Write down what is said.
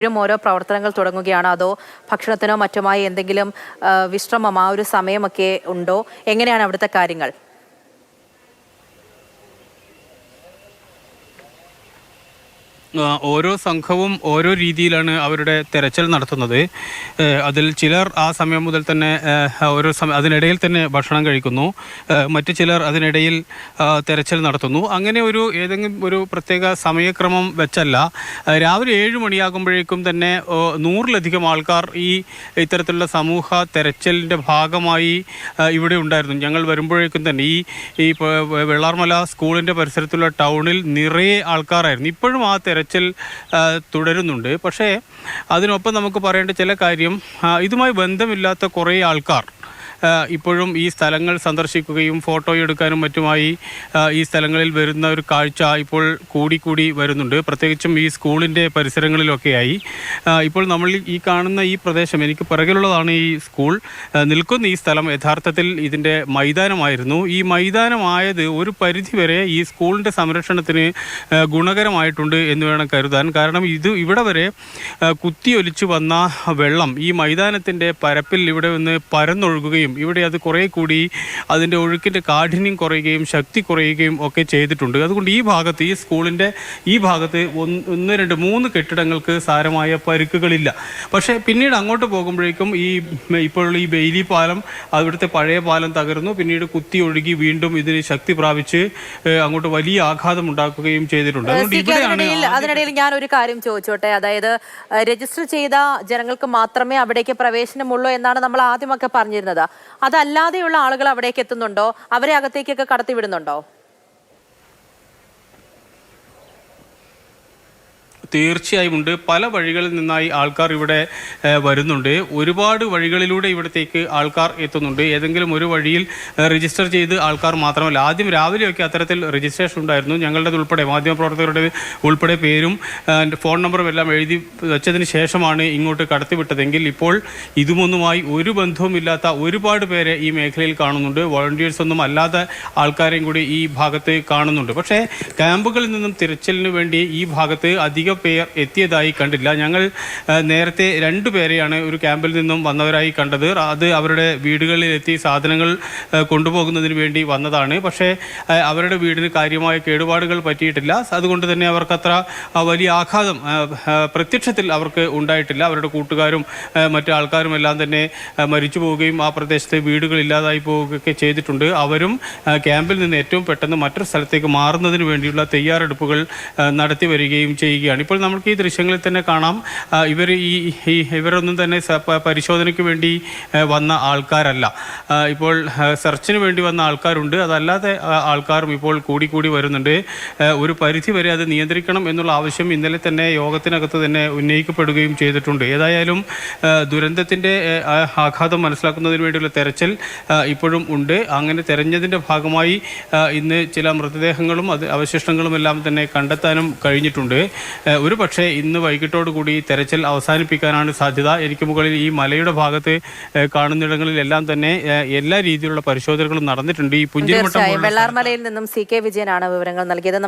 ഇപ്പോഴും ഓരോ പ്രവർത്തനങ്ങൾ തുടങ്ങുകയാണ്. അതോ ഭക്ഷണത്തിനോ മറ്റുമായി എന്തെങ്കിലും വിശ്രമം ആ ഒരു സമയമൊക്കെ ഉണ്ടോ? എങ്ങനെയാണ് അവിടുത്തെ കാര്യങ്ങൾ? ഓരോ സംഘവും ഓരോ രീതിയിലാണ് അവരുടെ തെരച്ചിൽ നടത്തുന്നത്. അതിൽ ചിലർ ആ സമയം മുതൽ തന്നെ ഓരോ സമയം അതിനിടയിൽ തന്നെ ഭക്ഷണം കഴിക്കുന്നു. മറ്റു ചിലർ അതിനിടയിൽ തെരച്ചിൽ നടത്തുന്നു. അങ്ങനെ ഒരു ഏതെങ്കിലും ഒരു പ്രത്യേക സമയക്രമം വെച്ചല്ല. രാവിലെ ഏഴ് മണിയാകുമ്പോഴേക്കും തന്നെ നൂറിലധികം ആൾക്കാർ ഈ ഇത്തരത്തിലുള്ള സമൂഹ തെരച്ചിലിന്റെ ഭാഗമായി ഇവിടെ ഉണ്ടായിരുന്നു. ഞങ്ങൾ വരുമ്പോഴേക്കും തന്നെ ഈ ഈ വെള്ളാർമല സ്കൂളിന്റെ പരിസരത്തുള്ള ടൗണിൽ നിറയെ ആൾക്കാരായിരുന്നു. ഇപ്പോഴും ആ തെരച്ചിൽ ആ, തുടരുന്നുണ്ട്. പക്ഷേ അതിനൊപ്പം നമുക്ക് പറയേണ്ട ചില കാര്യം ഇതുമായി ബന്ധമില്ലാത്ത കുറേ ആൾക്കാർ ഇപ്പോഴും ഈ സ്ഥലങ്ങൾ സന്ദർശിക്കുകയും ഫോട്ടോ എടുക്കാനും മറ്റുമായി ഈ സ്ഥലങ്ങളിൽ വരുന്ന ഒരു കാഴ്ച ഇപ്പോൾ കൂടിക്കൂടി വരുന്നുണ്ട്. പ്രത്യേകിച്ചും ഈ സ്കൂളിന്റെ പരിസരങ്ങളിലൊക്കെയായി. ഇപ്പോൾ നമ്മൾ ഈ കാണുന്ന ഈ പ്രദേശം എനിക്ക് പിറകിലുള്ളതാണ് ഈ സ്കൂൾ. നിൽക്കുന്ന ഈ സ്ഥലം യഥാർത്ഥത്തിൽ ഇതിന്റെ മൈതാനമായിരുന്നു. ഈ മൈതാനമായത് ഒരു പരിധിവരെ ഈ സ്കൂളിന്റെ സംരക്ഷണത്തിന് ഗുണകരമായിട്ടുണ്ട് എന്ന് വേണം കരുതാൻ. കാരണം ഇത് ഇവിടെ വരെ കുത്തിയൊലിച്ചു വന്ന വെള്ളം ഈ മൈതാനത്തിന്റെ പരപ്പിൽ ഇവിടെ നിന്ന് പരന്നൊഴുകുകയും ഇവിടെ അത് കുറേ കൂടി അതിന്റെ ഒഴുക്കിന്റെ കാഠിന്യം കുറയുകയും ശക്തി കുറയുകയും ഒക്കെ ചെയ്തിട്ടുണ്ട്. അതുകൊണ്ട് ഈ ഭാഗത്ത് ഈ സ്കൂളിന്റെ ഈ ഭാഗത്ത് ഒന്ന് രണ്ട് മൂന്ന് കെട്ടിടങ്ങൾക്ക് സാരമായ പരുക്കുകളില്ല. പക്ഷേ പിന്നീട് അങ്ങോട്ട് പോകുമ്പോഴേക്കും ഈ ഇപ്പോഴുള്ള ഈ ബെയിലി പാലം അവിടുത്തെ പഴയ പാലം തകർന്നു. പിന്നീട് കുത്തി ഒഴുകി വീണ്ടും ഇതിന് ശക്തി പ്രാപിച്ച് അങ്ങോട്ട് വലിയ ആഘാതം ഉണ്ടാക്കുകയും ചെയ്തിട്ടുണ്ട്. അതുകൊണ്ട് ഇവിടെയാണ് അതിനിടയിൽ ഞാൻ ഒരു കാര്യം ചോദിച്ചോട്ടെ? അതായത് രജിസ്റ്റർ ചെയ്ത ജനങ്ങൾക്ക് മാത്രമേ അവിടേക്ക് പ്രവേശനമുള്ളൂ എന്നാണ് നമ്മൾ ആദ്യമൊക്കെ പറഞ്ഞിരുന്നത്. അതല്ലാതെയുള്ള ആളുകൾ അവിടേക്ക് എത്തുന്നുണ്ടോ? അവരെ അകത്തേക്കൊക്കെ കടത്തിവിടുന്നുണ്ടോ? തീർച്ചയായും ഉണ്ട്. പല വഴികളിൽ നിന്നായി ആൾക്കാർ ഇവിടെ വരുന്നുണ്ട്. ഒരുപാട് വഴികളിലൂടെ ഇവിടത്തേക്ക് ആൾക്കാർ എത്തുന്നുണ്ട്. ഏതെങ്കിലും ഒരു വഴിയിൽ രജിസ്റ്റർ ചെയ്ത് ആൾക്കാർ മാത്രമല്ല. ആദ്യം രാവിലെയൊക്കെ അത്തരത്തിൽ രജിസ്ട്രേഷൻ ഉണ്ടായിരുന്നു. ഞങ്ങളുടെ ഉൾപ്പെടെ മാധ്യമപ്രവർത്തകരുടെ ഉൾപ്പെടെ പേരും ഫോൺ നമ്പറും എല്ലാം എഴുതി വെച്ചതിന് ശേഷമാണ് ഇങ്ങോട്ട് കടത്തിവിട്ടതെങ്കിൽ ഇപ്പോൾ ഇതുമൊന്നുമായി ഒരു ബന്ധവുമില്ലാത്ത ഒരുപാട് പേരെ ഈ മേഖലയിൽ കാണുന്നുണ്ട്. വോളണ്ടിയേഴ്സ് ഒന്നും അല്ലാത്ത ആൾക്കാരെയും കൂടി ഈ ഭാഗത്ത് കാണുന്നുണ്ട്. പക്ഷേ ക്യാമ്പുകളിൽ നിന്നും തിരച്ചിലിന് വേണ്ടി ഈ ഭാഗത്ത് അധികം പേർ എത്തിയതായി കണ്ടില്ല. ഞങ്ങൾ നേരത്തെ രണ്ടു പേരെയാണ് ഒരു ക്യാമ്പിൽ നിന്നും വന്നവരായി കണ്ടത്. അത് അവരുടെ വീടുകളിലെത്തി സാധനങ്ങൾ കൊണ്ടുപോകുന്നതിന് വേണ്ടി വന്നതാണ്. പക്ഷേ അവരുടെ വീടിന് കാര്യമായ കേടുപാടുകൾ പറ്റിയിട്ടില്ല. അതുകൊണ്ട് തന്നെ അവർക്കത്ര വലിയ ആഘാതം പ്രത്യക്ഷത്തിൽ അവർക്ക് ഉണ്ടായിട്ടില്ല. അവരുടെ കൂട്ടുകാരും മറ്റു ആൾക്കാരും എല്ലാം തന്നെ മരിച്ചു പോവുകയും ആ പ്രദേശത്തെ വീടുകൾ ഇല്ലാതായി പോവുകയൊക്കെ ചെയ്തിട്ടുണ്ട്. അവരും ക്യാമ്പിൽ നിന്ന് ഏറ്റവും പെട്ടെന്ന് മറ്റൊരു സ്ഥലത്തേക്ക് മാറുന്നതിന് വേണ്ടിയുള്ള തയ്യാറെടുപ്പുകൾ നടത്തി വരികയും ചെയ്യുകയാണ്. ഇപ്പോൾ നമുക്ക് ഈ ദൃശ്യങ്ങളിൽ തന്നെ കാണാം. ഇവർ ഈ ഇവരൊന്നും തന്നെ പരിശോധനയ്ക്ക് വേണ്ടി വന്ന ആൾക്കാരല്ല. ഇപ്പോൾ സെർച്ചിന് വേണ്ടി വന്ന ആൾക്കാരുണ്ട്. അതല്ലാതെ ആൾക്കാരും ഇപ്പോൾ കൂടി കൂടി വരുന്നുണ്ട്. ഒരു പരിധി വരെ അത് നിയന്ത്രിക്കണം എന്നുള്ള ആവശ്യം ഇന്നലെ തന്നെ യോഗത്തിനകത്ത് തന്നെ ഉന്നയിക്കപ്പെടുകയും ചെയ്തിട്ടുണ്ട്. ഏതായാലും ദുരന്തത്തിന്റെ ആഘാതം മനസ്സിലാക്കുന്നതിന് വേണ്ടിയുള്ള തെരച്ചിൽ ഇപ്പോഴും ഉണ്ട്. അങ്ങനെ തെരഞ്ഞതിന്റെ ഭാഗമായി ഇന്ന് ചില മൃതദേഹങ്ങളും അത് അവശിഷ്ടങ്ങളും എല്ലാം തന്നെ കണ്ടെത്താനും കഴിഞ്ഞിട്ടുണ്ട്. ഒരു പക്ഷേ ഇന്ന് വൈകിട്ടോടു കൂടി തെരച്ചിൽ അവസാനിപ്പിക്കാനാണ് സാധ്യത. എനിക്ക് മുകളിൽ ഈ മലയുടെ ഭാഗത്ത് കാണുന്നിടങ്ങളിലെല്ലാം തന്നെ എല്ലാ രീതിയിലുള്ള പരിശോധനകളും നടന്നിട്ടുണ്ട്. ഈ പുഞ്ചിരിമട്ടം വെള്ളാർമലയിൽ നിന്നും സി കെ വിജയനാണ് വിവരങ്ങൾ നൽകിയത്.